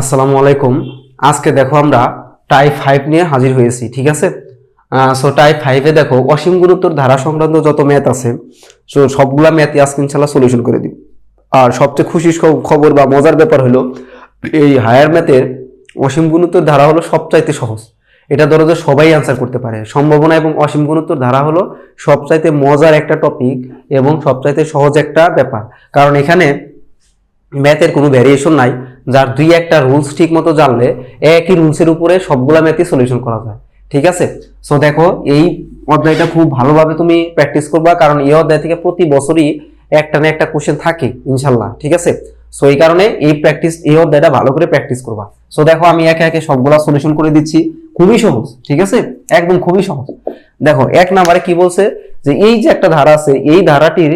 আসসালামু আলাইকুম। আজকে দেখো আমরা টাই ফাইভ নিয়ে হাজির হয়েছি, ঠিক আছে? সো টাই ফাইভে দেখো অসীম গুরুত্বর ধারা সংক্রান্ত যত ম্যাথ আছে সো সবগুলা ম্যাথই আজকে ইনশাল্লাহ সলিউশন করে দিই আর সবচেয়ে খুশির খবর বা মজার ব্যাপার হলো, এই হায়ার ম্যাথের অসীম গুরুত্বর ধারা হলো সবচাইতে সহজ। এটা ধরো যে সবাই অ্যান্সার করতে পারে। সম্ভাবনা এবং অসীম গুরুত্বর ধারা হলো সবচাইতে মজার একটা টপিক এবং সবচাইতে সহজ একটা ব্যাপার। কারণ এখানে ম্যাথের কোনো ভ্যারিয়েশন নাই, যার দুই একটা রুলস ঠিক মতো জানলে একই রুলসের উপরে সবগুলা ম্যাথই সলিউশন করা যায়। ঠিক আছে? সো দেখো, এই অধ্যায়টা খুব ভালোভাবে তুমি প্র্যাকটিস করবা, কারণ এই অধ্যায় থেকে প্রতি বছরই একটা না একটা কোশ্চেন থাকে, ইনশাল্লাহ। ঠিক আছে? সো এই কারণে এই প্র্যাকটিস এই অধ্যায়টা ভালো করে প্র্যাকটিস করবা। সো দেখো, আমি একে একে সবগুলা সলিউশন করে দিচ্ছি। খুবই সহজ, ঠিক আছে? একদম খুবই সহজ। দেখো, এক নাম্বারে কি বলছে? যে এই যে একটা ধারা আছে, এই ধারাটির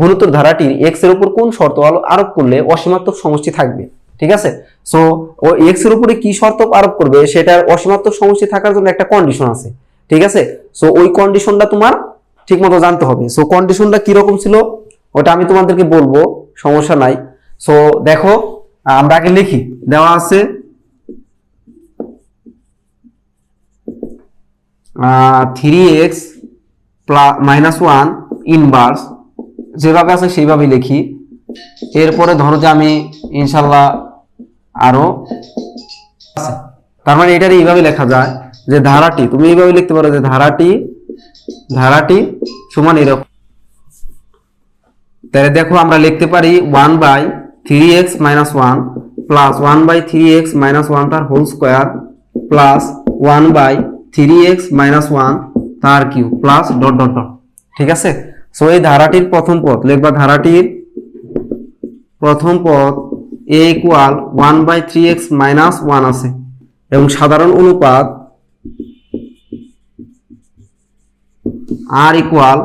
গুরুত্বর ধারাটির এক্সের উপর কোন শর্ত আরোপ করলে অসীমাত্মক সমষ্টি থাকবে, ঠিক আছে? সো ও এক্সের উপরে কি শর্ত আরোপ করবে সেটার অসীমাত্মক সমষ্টি থাকার জন্য একটা কন্ডিশন আছে, ঠিক আছে? সো ওই কন্ডিশনটা তোমার ঠিক মতো জানতে হবে। সো কন্ডিশনটা কীরকম ছিল? ওটা আমি তোমাদেরকে বলব, সমস্যা নাই। সো দেখো, আমরা আগে লিখি। দেওয়া আছে three x minus one inverse যেভাবে আছে সেইভাবে লিখি। এরপরে ধরো যে আমি ইনশাল্লাহ আরও তার মানে এটার এইভাবে লেখা যায় যে ধারাটি, তুমি এইভাবে লিখতে পারো যে ধারাটি ধারাটি সমান এরকম। তাহলে দেখো আমরা লিখতে পারি one by three x minus one plus one by three x minus one তার whole square plus one by three x minus one তার cube plus dot dot dot ঠিক আছে? সো এই ধারাটির প্রথম পদ, লিখবা ধারাটির প্রথম পদ A equal one by three x minus one আছে। এবং সাধারণ অনুপাত আর ইকুয়াল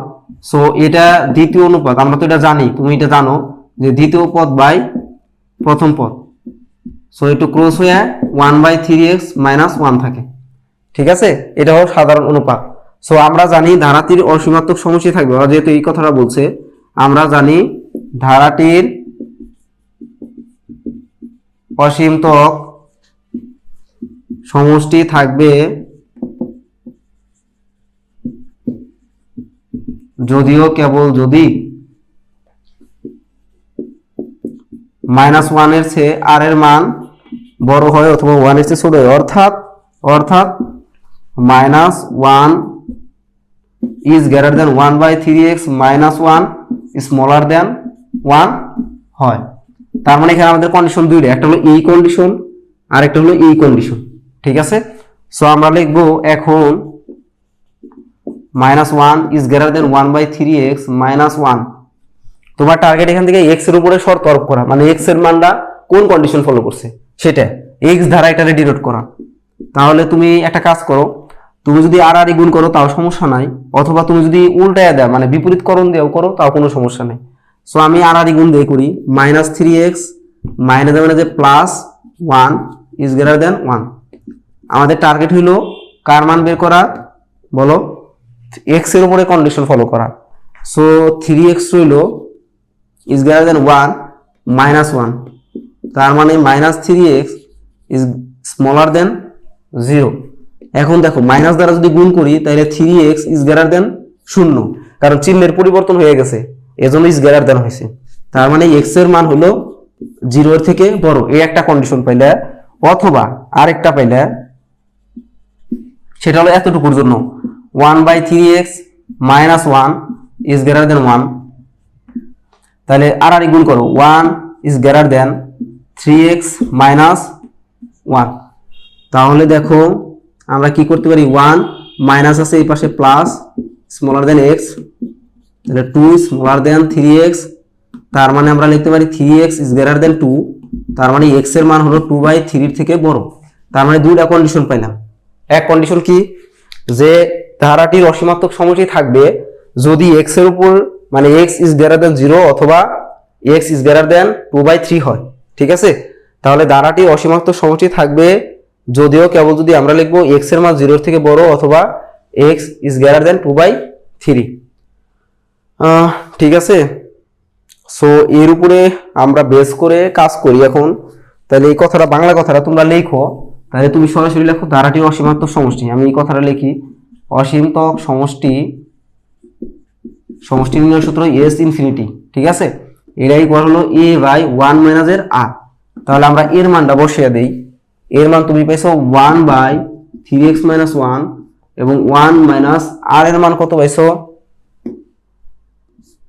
সো এটা দ্বিতীয় অনুপাত, আমরা তো এটা জানি, তুমি এটা জানো যে দ্বিতীয় পদ বাই প্রথম পদ। সো একটু ক্রস হয়ে one by three x minus one থাকে। ঠিক আছে? এটা হলো সাধারণ অনুপাত। সো আমরা জানি ধারাটির অসীমাত্মক সমষ্টি থাকবে। ওরা যেহেতু এই কথাটা বলছে, আমরা জানি ধারাটির অসীমতক সমষ্টি থাকবে যদিও কেবল যদি মাইনাস ওয়ানের চেয়ে আর এর মান বড় হয় অথবা ওয়ানের চেয়ে ছোট হয়। অর্থাৎ অর্থাৎ minus one is greater than one by three x minus one smaller than one হয়। তার মানে এখানে আমাদের কন্ডিশন দুইটা, একটা হলো এই কন্ডিশন আর একটা হলো এই কন্ডিশন ঠিক আছে? সো আমরা লিখব এখন minus one is greater than one by three x minus one তোমার টার্গেট এখান থেকে এক্সের উপরে শর্ত আরোপ করা মানে এক্সের মানটা কোন কন্ডিশন ফলো করছে? সেটা এক্স দ্বারা এটা ডিনোট করা। তাহলে তুমি একটা কাজ করো তুমি যদি আর আর গুণ করো, তাও সমস্যা নাই। অথবা তুমি যদি উল্টায় দেও মানে বিপরীতকরণ দিয়েও করো, তাও কোনো সমস্যা নেই। সো আমি আর আর গুণ দিয়ে করি। মাইনাস থ্রি এক্স মাইনাস মানে যে plus one is greater than one আমাদের টার্গেট হইল কার মান বের করা? বলো এক্সের উপরে কন্ডিশন ফলো করা। সো থ্রি এক্স রইল is greater than one minus one তার মানে minus three x is smaller than zero এখন দেখো মাইনাস দ্বারা যদি গুণ করি, তাহলে three x is greater than শূন্য। কারণ চিহ্নের পরিবর্তন হয়ে গেছে। এজন্য ইজ গ্রেটার দেন হয়েছে। তার মানে এক্সের মান হলো জিরোর থেকে বড়। এই একটা কন্ডিশন পাইলে, অথবা আরেকটা পাইলে, সেটা হলো এতটুকুর জন্য। One by three x minus one is greater than one তাহলে আর আর গুণ করো। One is greater than three x minus one তাহলে দেখো আমরা কি করতে পারি? ওয়ান মাইনাস আছে এই পাশে প্লাস স্মলার দেন এক্স তাহলে two smaller than three x তার মানে আমরা লিখতে পারি three x is greater than two তার মানে এক্সের মান হলো টু বাই থ্রির থেকে বড়। তার মানে দুইটা কন্ডিশন পাইলাম। এক কন্ডিশন কি? যে ধারাটির অসীমাত্মক সমষ্টি থাকবে যদি এক্সের উপর মানে x is greater than zero অথবা x is greater than two by three হয়। ঠিক আছে? তাহলে ধারাটির অসীমাত্মক সমষ্টি থাকবে যদিও কেবল যদি আমরা লিখব এক্সের মান জিরোর থেকে বড় অথবা x is greater than two by three ঠিক আছে? সো এর উপরে আমরা বেস করে কাজ করি এখন। তাহলে এই কথাটা, বাংলা কথাটা তোমরা লেখো। তাহলে তুমি সরাসরি লেখো ধারাটির অসীমাত্মক সমষ্টি। আমি এই কথাটা লিখি। অসীমতক সমষ্টি সমষ্টি নির্ণয় সূত্র এস ইনফিনিটি ঠিক আছে? এটাই করা হলো এ বাই ওয়ান মাইনাসের আর তাহলে আমরা এর মানটা বসিয়ে দেই। এর মান তুমি পাইছো one by three x minus one এবং ওয়ান মাইনাস আর এর মান কত পাইছো?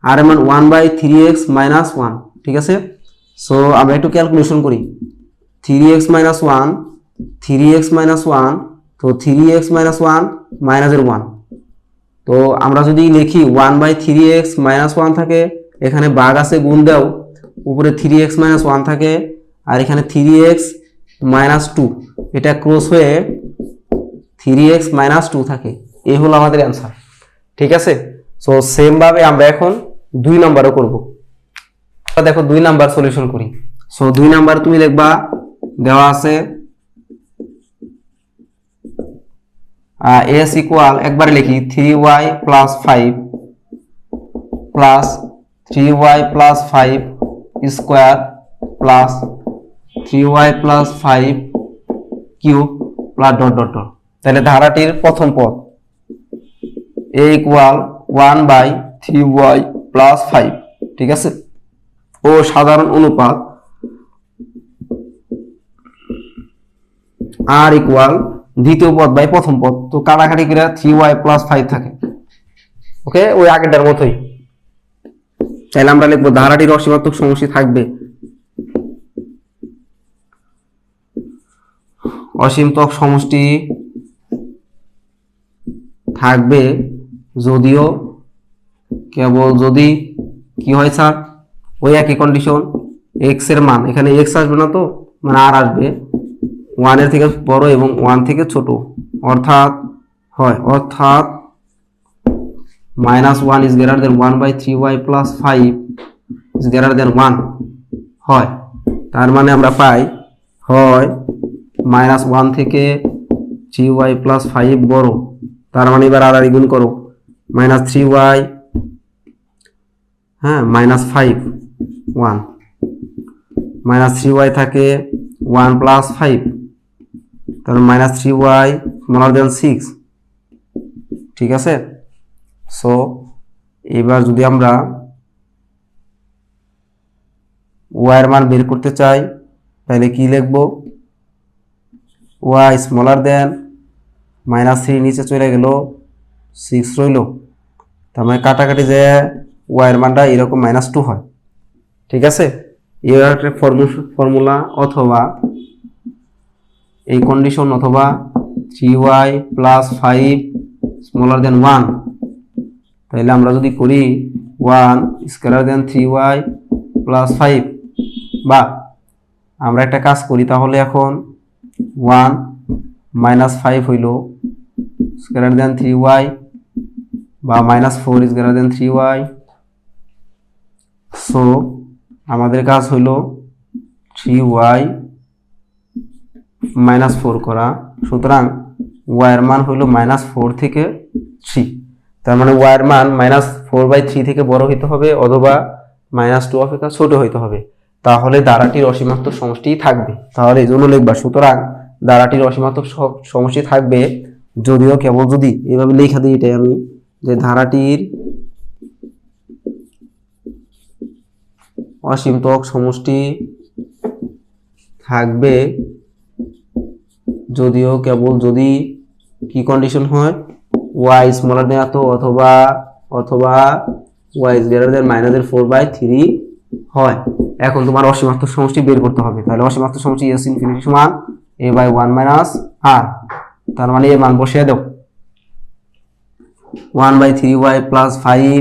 আর এর মান one by three x minus one ঠিক আছে? সো আমরা একটু ক্যালকুলেশন করি। Three x minus one three x minus one তো থ্রি এক্স মাইনাস ওয়ান মাইনাসের ওয়ান তো আমরা যদি লিখি one by three x minus one থাকে, এখানে বাঘ আছে, গুণ দাও। উপরে থ্রি এক্স মাইনাস ওয়ান থাকে, আর এখানে থ্রি এক্স মাইনাস টু এটা ক্রস হয়ে থ্রি এক্স মাইনাস টু থাকে। এই হলো আমাদের অ্যান্সার ঠিক আছে? সো সেমভাবে আমরা এখন দুই নাম্বারও করব। দেখো, দুই নাম্বার সলিউশন করি। সো দুই নাম্বার তুমি দেখবা, দেওয়া আছে এস ইকুয়াল একবারে লিখি three y plus five plus three y plus five square plus three y plus five cube plus dot dot dot তাহলে ধারাটির প্রথম পদ A equal one by three y plus five ঠিক আছে? ও সাধারণ অনুপাত আর ইকুয়াল দ্বিতীয় পদ বাই প্রথম পদ। তো কাটাকাটি করে থ্রি ওয়াই প্লাস ফাইভ থাকে। ওকে ওই আগেরটার মতোই। তাহলে আমরা লিখব ধারাটির অসীমাত্মক সমষ্টি থাকবে অসীমতক সমষ্টি থাকবে যদিও কেবল যদি, কি হয় স্যার ওই একই কন্ডিশন এক্সের মান, এখানে এক্স আসবে না তো? মানে আর আসবে। ওয়ানের থেকে বড় এবং ওয়ান থেকে ছোট। অর্থাৎ, হয়, অর্থাৎ minus one is greater than one by three y plus five is greater than one হয়। তার মানে আমরা পাই, হয় মাইনাস ওয়ান থেকে থ্রি ওয়াই প্লাস ফাইভ বড়। তার মানে এবার আর গুণ করো। মাইনাস থ্রি ওয়াই হ্যাঁ minus five, one. Minus three y থাকে ওয়ান প্লাস ফাইভ। তাহলে minus three y smaller than six ঠিক আছে? সো এবার যদি আমরা ওয়াইয়ের মান বের করতে চাই, তাহলে কি লিখব? Y smaller than minus three নিচে চলে গেল সিক্স রইল। তার মানে কাটাকাটি যে ওয়াইয়ের মানটা এরকম মাইনাস টু হয়। ঠিক আছে? এর একটা ফর্মুলা অথবা এই কন্ডিশন অথবা three y plus five smaller than one তাহলে আমরা যদি করি one square than three y plus five বা আমরা একটা কাজ করি তাহলে এখন ওয়ান মাইনাস ফাইভ হইল স্কোয়ার দেন থ্রি ওয়াই বা minus four is greater than three y so আমাদের কাজ হইল থ্রি ওয়াই মাইনাস ফোর করা। সুতরাং ওয়াইয়ের মান হইল মাইনাস ফোর থেকে থ্রি তার মানে ওয়াইয়ের মান মাইনাস ফোর বাই থ্রি থেকে বড় হইতে হবে অথবা মাইনাস টু অপেক্ষা ছোট হইতে হবে। তাহলে দ্বারাটির অসীমাত্মক সমষ্টি থাকবে। তাহলে এই জন্য লিখবা, সুতরাং দ্বারাটির অসীমাত্মক সমষ্টি থাকবে যদিও কেবল যদি এভাবে লেখা দিই এটাই আমি, যে ধারাটির অসীমতক সমষ্টি থাকবে যদিও কেবল যদি কি কন্ডিশন হয়? ওয়াই স্মলার দেন এত অথবা অথবা ওয়াই ইজ গ্রেটার দেন মাইনাসের ফোর বাই থ্রি হয়। এখন তোমার অসীমাত্মক সমষ্টি বের করতে হবে। তাহলে অসীমাত্মক সমষ্টি এস ইনফিনিটি সমান a by one minus r তার মানে এর মান বসিয়ে দাও। One by three y plus five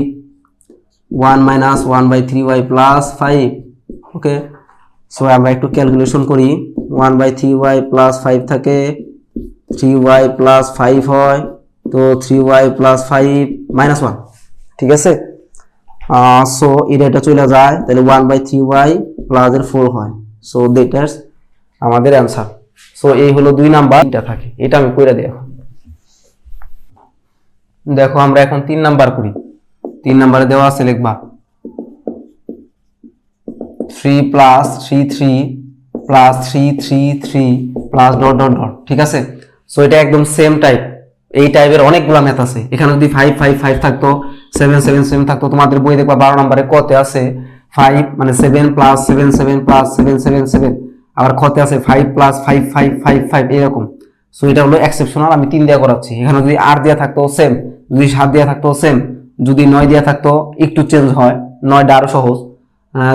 one minus one by three y plus five okay so আমরা একটু ক্যালকুলেশন করি। One by three y plus five থাকে থ্রি ওয়াই প্লাস ফাইভ হয়, তো three y plus five minus one ঠিক আছে? So এটা এটা চলে যায়, তাহলে one by three y plus এর ফোর হয়। সো দ্যাটাস আমাদের অ্যান্সার সো এই হলো দুই নাম্বার। এটা থাকে। এটা আমি কইরা দিই এখন। দেখো, আমরা এখন তিন নাম্বার করি। তিন নাম্বারে দেওয়া আছে লিখবা three plus three three plus three three three plus dot dot dot ঠিক আছে? সো এটা একদম সেম টাইপ এই টাইপের অনেকগুলো ম্যাথ আছে। এখানে যদি ফাইভ ফাইভ ফাইভ থাকতো সেভেন সেভেন সেভেন থাকতো, তোমাদের বই দেখবা বারো নম্বরে কতে আছে? ফাইভ মানে seven plus seven seven plus seven seven seven আবার খতে আছে five plus five five five five এরকম। সো এটা হলো এক্সেপশনাল আমি তিন দেওয়া করাচ্ছি। এখানে যদি আট দেওয়া থাকতো সেম যদি সাত দেওয়া থাকতো সেম যদি নয় দেওয়া থাকতো, একটু চেঞ্জ হয়। নয়টা আরও সহজ।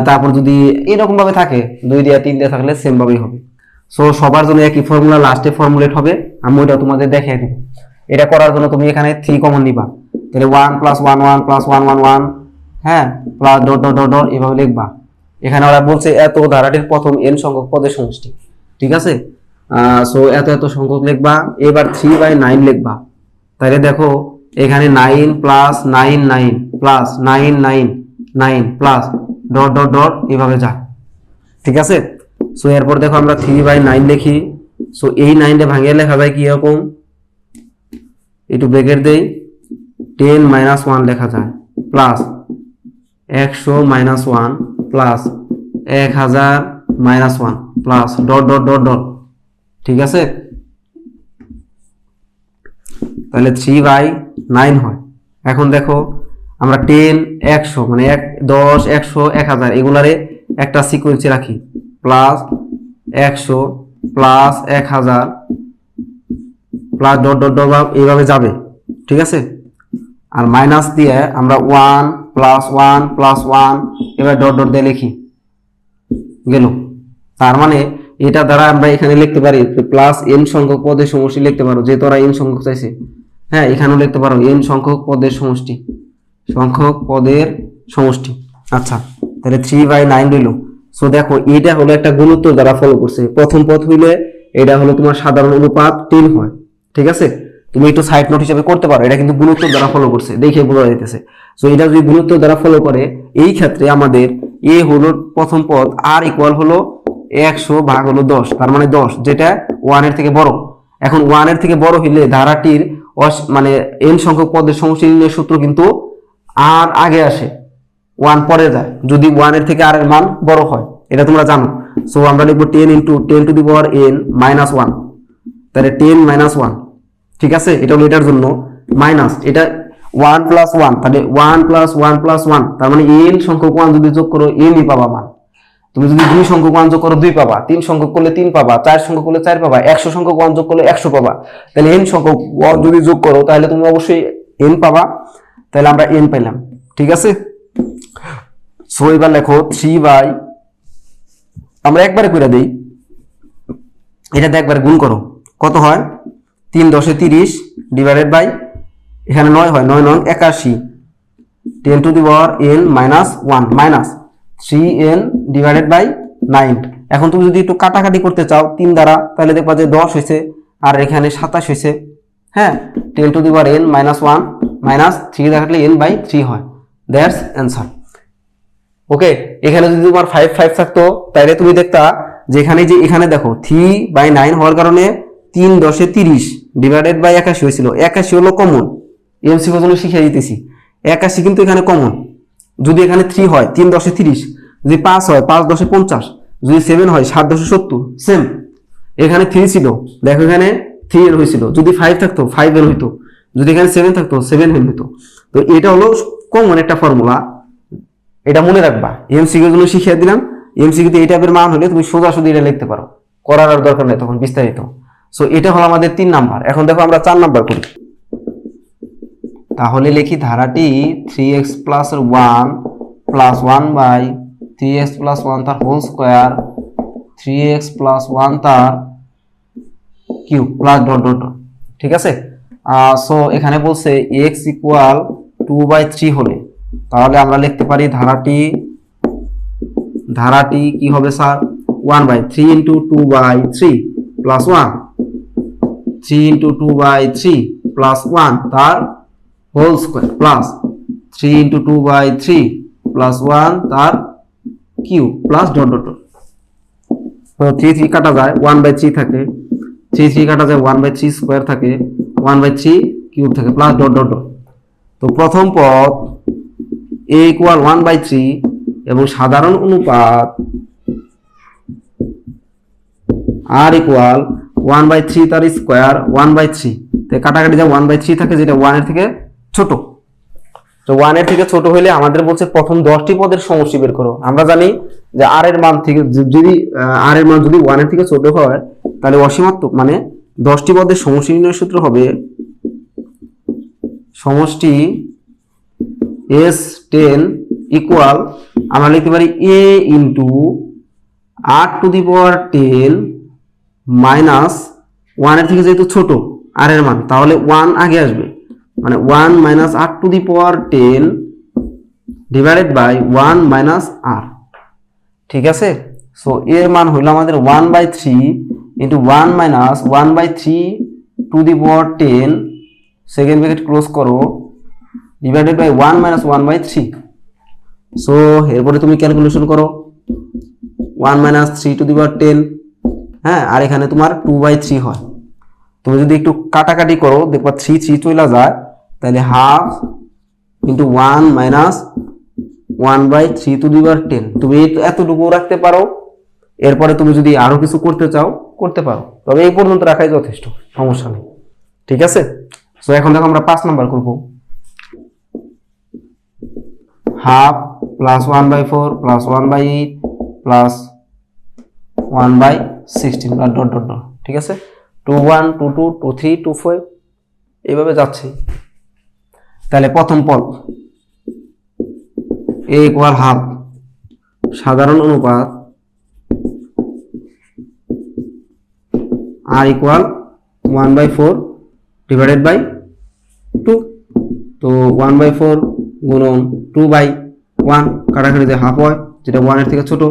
তারপর যদি এরকম ভাবে থাকে, দুই দেওয়া তিন দেওয়া থাকলে সেম ভাবেই হবে। সো সবার জন্য একই ফর্মুলা লাস্টে ফর্মুলেট হবে। আমি ওইটা তোমাদের দেখিয়ে দিব এটা করার জন্য তুমি এখানে থ্রি কমন নিবা। তাহলে one plus one one plus one one one হ্যাঁ plus dot dot dot dot এভাবে লিখবা। এখানে ওরা বলছে এত ধারাটির প্রথম এন সংখ্যক পদের সমষ্টি, ঠিক আছে? সো এত এত সংখ্যক লিখবা, এবার থ্রি বাই নাইন লিখবা। তাহলে দেখো, এখানে nine plus nine nine plus nine nine nine plus dot dot dot এভাবে যায়, ঠিক আছে? সো এরপর দেখো আমরা থ্রি বাই নাইন লিখি। সো এই নাইনটা ভাঙিয়ে লেখা যায় কি এরকম একটু ব্রেকেট দেই। টেন মাইনাস ওয়ান লেখা যায় প্লাস একশো মাইনাস ওয়ান প্লাস এক হাজার minus one plus dot dot dot dot ঠিক আছে? তাহলে থ্রি বাই নাইন হয়। এখন দেখো, আমরা টেন একশো মানে এক, দশ, একশো এক হাজার এগুলারে একটা সিকোয়েন্সে রাখি। প্লাস একশো প্লাস এক হাজার প্লাস ডট ডট ডট এইভাবে যাবে। ঠিক আছে? আর মাইনাস দিয়ে আমরা one plus one plus one এবার ডট ডট দিয়ে লিখি। গেল। তার মানে এটা দ্বারা আমরা এখানে লিখতে পারি প্লাস এন সংখ্যক পদের সমষ্টি লিখতে পারো, যে তোরা এন সংখ্যক চাইছে। হ্যাঁ এখানেও লিখতে পারো এন সংখ্যক পদের সমষ্টি। সংখ্যক পদের সমষ্টি। আচ্ছা তাহলে থ্রি বাই নাইন রইল সো দেখো, এটা হলো একটা গুরুত্ব দ্বারা ফলো করছে। প্রথম পদ হইলে এটা হলো তোমার সাধারণ অনুপাত তিন হয়। ঠিক আছে? তুমি একটু সাইড নোট হিসেবে করতে পারো, এটা কিন্তু গুরুত্ব দ্বারা ফলো করছে, দেখে বোঝা যাইতেছে। সো এটা যদি গুরুত্ব দ্বারা ফলো করে, এই ক্ষেত্রে আমাদের এ হলো প্রথম পদ আর ইকুয়াল হলো একশো ভাগ হলো দশ, তার মানে দশ, যেটা ওয়ানের থেকে বড়। এখন ওয়ানের থেকে বড় হইলে ধারাটির মানে এন সংখ্যক পদের সমষ্টি নির্ণয়ের সূত্র কিন্তু আর আগে আসে ওয়ান পরে যায়, যদি ওয়ানের থেকে আর এর মান বড় হয়, এটা তোমরা জানো। সো আমরা লিখব ten into ten to the power n minus one তাহলে টেন মাইনাস ওয়ান ঠিক আছে? এটা হলো এটার জন্য মাইনাস এটা ওয়ান প্লাস ওয়ান তাহলে one plus one plus one তার মানে এন সংখ্যক ওয়ান যদি যোগ করো এনই পাবা মান তুমি যদি দুই সংখ্যক ওয়ান যোগ করো, দুই পাবা। তিন সংখ্যক করলে তিন পাবা, চার সংখ্যক করলে চার পাবা, একশো সংখ্যক ওয়ান যোগ করলে একশো পাবা। তাহলে এন সংখ্যক ওয়ান যদি যোগ করো, তাহলে তুমি অবশ্যই এন পাবা। তাহলে আমরা এন পাইলাম, ঠিক আছে? সো এবার লেখো থ্রি বাই আমরা একবারে করে দিই, এটাতে একবার গুণ করো। কত হয়? তিন দশে তিরিশ ডিভাইডেড বাই এখানে নয় হয়, নয় নয় একাশি। Ten to the power n minus one minus three n divided by nine এখন তুমি যদি একটু কাটাকাটি করতে চাও, তিন দ্বারা, তাহলে দেখবা যে দশ হয়েছে, আর এখানে সাতাশ হয়েছে। হ্যাঁ ten to the power n minus one minus three দেখালে এন বাই থ্রি হয়। দ্যাটস অ্যান্সার ওকে এখানে যদি তোমার ফাইভ ফাইভ থাকতো, তাহলে তুমি দেখতা যে এখানে যে, এখানে দেখো থ্রি বাই নাইন হওয়ার কারণে তিন দশে তিরিশ ডিভাইডেড বাই একাশি হয়েছিল। একাশি হলো কমন এমসি জন্য শিখিয়ে দিতেছি। একাশি কিন্তু এখানে কমন যদি এখানে থ্রি হয়, তিন দশে তিরিশ। যদি পাঁচ হয়, পাঁচ দশে পঞ্চাশ। যদি সেভেন হয়, সাত দশে সত্তর। সেম এখানে থ্রি ছিল। দেখো এখানে থ্রি এর হয়েছিল। যদি ফাইভ থাকতো ফাইভ এর হইতো। যদি এখানে সেভেন থাকতো সেভেন এর হইতো। তো এটা হলো কমন একটা ফর্মুলা এটা মনে রাখবা। এমসিকিউ গুলো শিখিয়ে দিলাম। এমসিকিউতে এই টাইপের মান হলে তুমি সোজাসুজি এটা লিখতে পারো। করার আর দরকার নেই, তখন বিস্তারিত। সো এটা হলো আমাদের তিন নাম্বার। এখন দেখো আমরা চার নাম্বার করি। তাহলে লিখি ধারাটি three x plus one plus one by three x plus one তার whole square three x plus one তার কিউ প্লাস ডট ডট ঠিক আছে? সো এখানে বলছে x equal to by three হলে। তাহলে আমরা লিখতে পারি ধারাটি ধারাটি কি হবে sir? One by three into two by three plus one three into two by three plus one তার whole square plus three into two by three plus one তার কিউ প্লাস ডট ডট তো three three কাটা যায় one by three থাকে। Three three কাটা যায় one by three square থাকে। One by three cube থাকে প্লাস ডট ডট তো, প্রথম পদ a equal one by three এবং সাধারণ অনুপাত r equal one by three তার স্কোয়ার, ওয়ান বাই থ্রি। তো কাটাকাটি যা ওয়ান বাই থ্রি থাকে, যেটা ওয়ানের থেকে ছোট। তো ওয়ানের থেকে ছোট হলে আমাদের বলছে প্রথম দশটি পদের সমষ্টি বের করো। আমরা জানি যে আর এর মান থেকে যদি আর এর মান যদি ওয়ানের থেকে ছোট হয়, তাহলে অসীমাত্মক মানে দশটি পদের সমষ্টি নির্ণয় সূত্র হবে সমষ্টি এস টেন ইকুয়াল আমরা লিখতে পারি a into r to the power ten minus ওয়ানের থেকে যেহেতু ছোট আর এর মান, তাহলে ওয়ান আগে আসবে। মানে one minus r to the power ten divided by one minus r ঠিক আছে? সো এর মান হলো আমাদের one by three into one minus one by three to the power ten second bracket close করো divided by one minus one by three. So এরপরে তুমি calculation করো, one minus three to the power ten হ্যাঁ আর এখানে তোমার two by three হয়। তুমি যদি একটু কাটাকাটি করো, দেখবা থ্রি থ্রি চলে যায়, তাহলে half into one minus one by three to the power ten তুমি এতটুকু রাখতে পারো। এরপরে তুমি যদি আরও কিছু করতে চাও, করতে পারো। তবে এই পর্যন্ত রাখাই যথেষ্ট, সমস্যা নেই। ঠিক আছে? সো এখন দেখো আমরা পাঁচ নাম্বার করব। Half plus one by four plus one by eight plus one by sixteen dot dot dot ঠিক আছে? Two one two two two three two four এইভাবে যাচ্ছে। তাহলে প্রথম পদ এ ইকুয়াল হাফ সাধারণ অনুপাত r equal one by four divided by two তো ওয়ান বাই ফোর গুণন টু বাই ওয়ান কাটাকাটি যে হাফ হয়, যেটা ওয়ানের থেকে ছোট।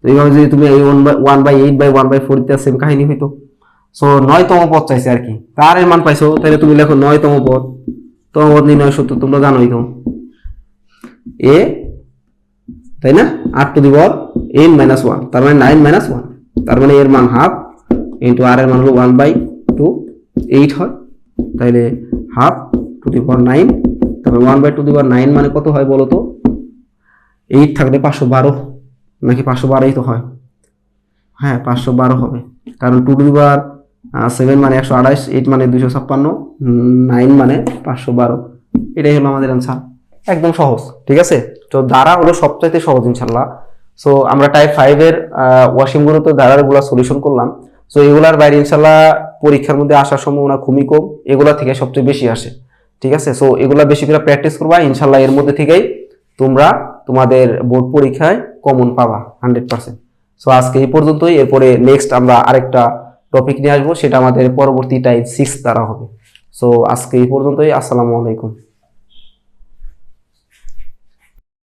তো এইভাবে যদি তুমি এই one by eight by one by four ইত্যাদি সেম কাহিনী হইতো। সো নয়তম পদ চাইছে আর কি। তার এর মান পাইছো? তাহলে তুমি লেখো নয়তম পদ। তম পদ নির্ণয় সূত্র তোমরা জানোই তো। এ তাই না? আট to the power n minus one তার মানে নাইন মাইনাস ওয়ান তার মানে এর মান হাফ ইন্টু আর এর মান হলো ওয়ান বাই টু এইট হয়। তাইলে half to the power nine তারপরে one by two the power nine মানে কত হয় বলো তো? এইট থাকলে পাঁচশো বারো। নাকি পাঁচশো বারোই তো হয়। হ্যাঁ পাঁচশো বারো হবে। কারণ টু টু পাওয়ার সেভেন মানে একশো আঠাশ এইট মানে দুশো ছাপ্পান্ন নাইন মানে পাঁচশো বারো। এটাই হলো আমাদের অ্যান্সার একদম সহজ, ঠিক আছে? তো দ্বারা হলো সবচাইতে সহজ, ইনশাল্লাহ। সো আমরা টাইপ ফাইভের ওয়াশিং গুলোতে দ্বারাগুলো সলিউশন করলাম। সো এগুলার বাইরে ইনশাল্লাহ পরীক্ষার মধ্যে আসার সম্ভাবনা খুবই কম, এগুলা থেকে সবচেয়ে বেশি আসে, ঠিক আছে? সো এগুলা বেশি করে প্র্যাকটিস করবা, ইনশাল্লাহ এর মধ্যে থেকেই তোমরা তোমাদের বোর্ড পরীক্ষায় কমন পাবা হান্ড্রেড পার্সেন্ট সো আজকে এই পর্যন্তই। এরপরে নেক্সট আমরা আরেকটা টপিক নিয়ে আসব, সেটা আমাদের পরবর্তী টাইম সিক্স দ্বারা হবে। সো আজকে এই পর্যন্তই। আসসালামু আলাইকুম।